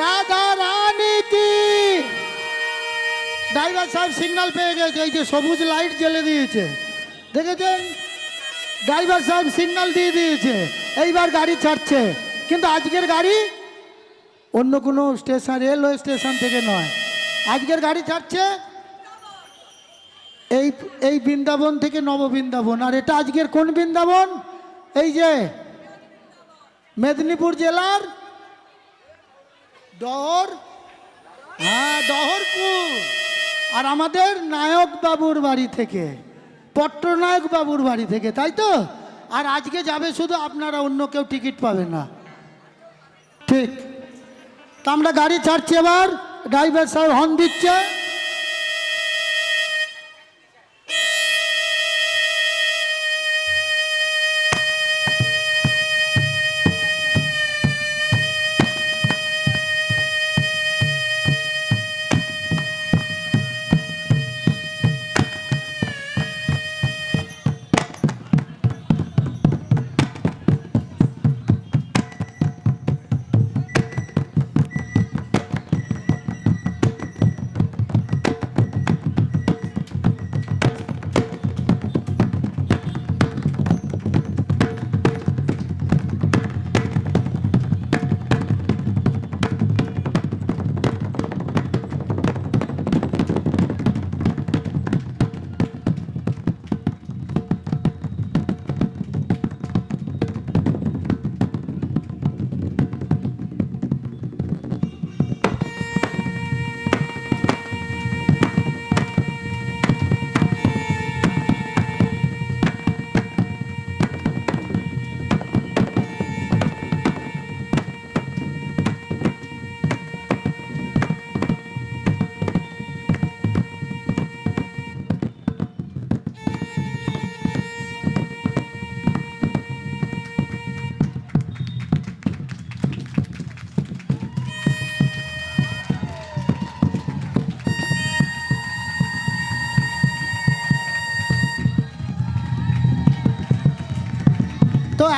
রাধা রানী কি? ড্রাইভার সাহেব সিগনাল পেয়ে গেছে, এই যে সবুজ লাইট জ্বেলে দিয়েছে। দেখেছেন? ড্রাইভার সাহেব সিগনাল দিয়ে দিয়েছে, এইবার গাড়ি ছাড়ছে। কিন্তু আজকের গাড়ি অন্য কোনো স্টেশন রেলওয়ে স্টেশন থেকে নয়। আজকের গাড়ি ছাড়ছে এই এই বৃন্দাবন থেকে নববৃন্দাবন আর এটা আজকের কোন বৃন্দাবন? এই যে মেদিনীপুর জেলার ডহর? হ্যাঁ ডহরপুর। আর আমাদের নায়ক বাবুর বাড়ি থেকে, পট্টনায়ক বাবুর বাড়ি থেকে, তাই তো? আর আজকে যাবে শুধু আপনারা, অন্য কেউ টিকিট পাবে না। ঠিক। তা আমরা গাড়ি ছাড়ছি এবার, ড্রাইভার সাহেব হর্ন দিচ্ছে।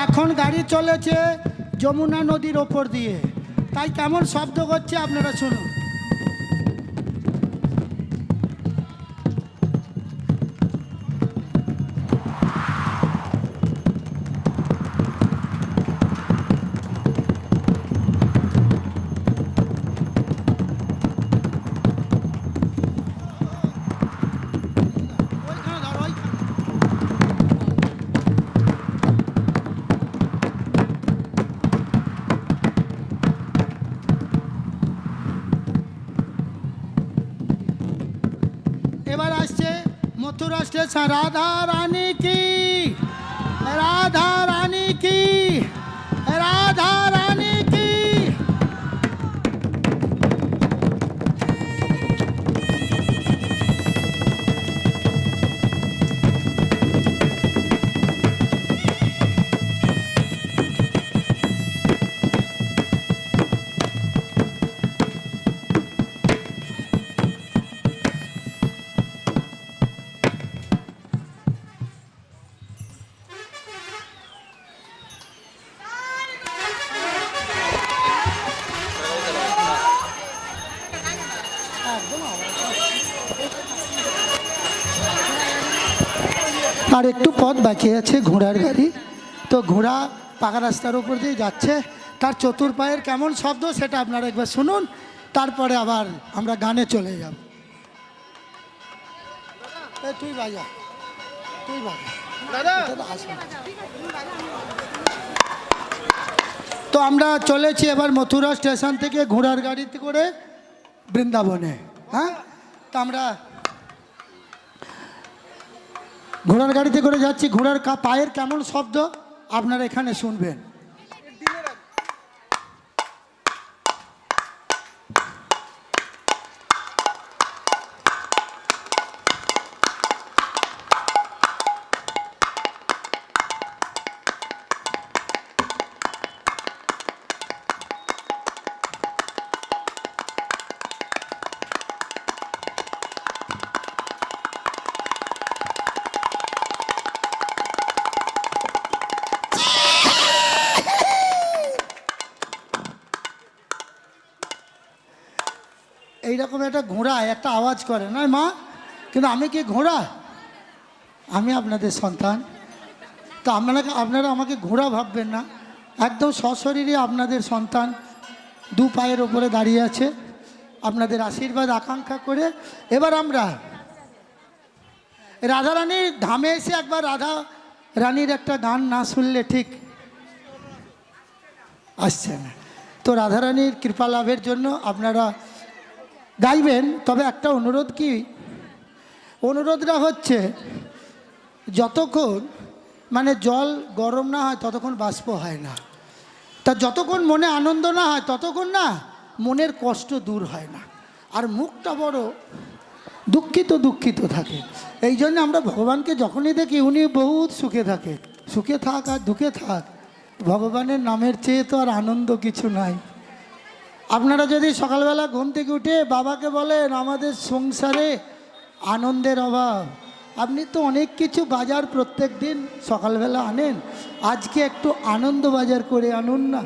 এখন গাড়ি চলেছে যমুনা নদীর ওপর দিয়ে। তাই কেমন শব্দ করছে আপনারা শুনুন। মথুরা স্টেশন রাধা রানী কি রাধা রানী কি রাধা রানী আর একটু পথ বাকি আছে ঘোড়ার গাড়ি। তো ঘোড়া পাকা রাস্তার উপর দিয়ে যাচ্ছে। তার চতুর্পায়ের কেমন শব্দ সেটা আপনারা একবার শুনুন। তারপরে আবার আমরা গানে চলে যাব। তুই বাজা। তুই বাজা। তো আমরা চলেছি এবার মথুরা স্টেশন থেকে ঘোড়ার গাড়িতে করে বৃন্দাবনে হ্যাঁ? তো আমরা ঘোড়ার গাড়িতে করে যাচ্ছি ঘোড়ার পায়ের কেমন শব্দ? আপনারা এখানে শুনবেন। এইরকম একটা ঘোড়া, একটা আওয়াজ করে, নয় মা? কিন্তু আমি কি ঘোড়া? আমি আপনাদের সন্তান। তো আপনারা আপনারা আমাকে ঘোড়া ভাববেন না। একদম সশরীরে আপনাদের সন্তান দু পায়ের ওপরে দাঁড়িয়ে আছে। আপনাদের আশীর্বাদ, আকাঙ্ক্ষা করে। এবার আমরা রাধারানীর ধামে এসে একবার রাধা রানীর একটা গান না শুনলে ঠিক আসছে না। তো রাধারানীর কৃপা লাভের জন্য আপনারা গাইবেন, তবে একটা অনুরোধ কি? অনুরোধটা হচ্ছে, যতক্ষণ মানে জল গরম না হয়, ততক্ষণ বাষ্প হয় না। তা যতক্ষণ মনে আনন্দ না হয়, ততক্ষণ না মনের কষ্ট দূর হয় না। আর মুখটা বড়, দুঃখিত দুঃখিত থাকে। এই জন্য আমরা ভগবানকে যখনই দেখি, উনি বহুত সুখে থাকে। সুখে থাক আর দুঃখে থাক। ভগবানের নামের চেয়ে তো আর আনন্দ কিছু নাই। আপনারা যদি সকালবেলা ঘুম থেকে উঠে বাবাকে বলেন, আমাদের সংসারে আনন্দের অভাব। আপনি তো অনেক কিছু বাজার প্রত্যেক দিন সকালবেলা আনেন। আজকে একটু আনন্দ বাজার করে আনুন না।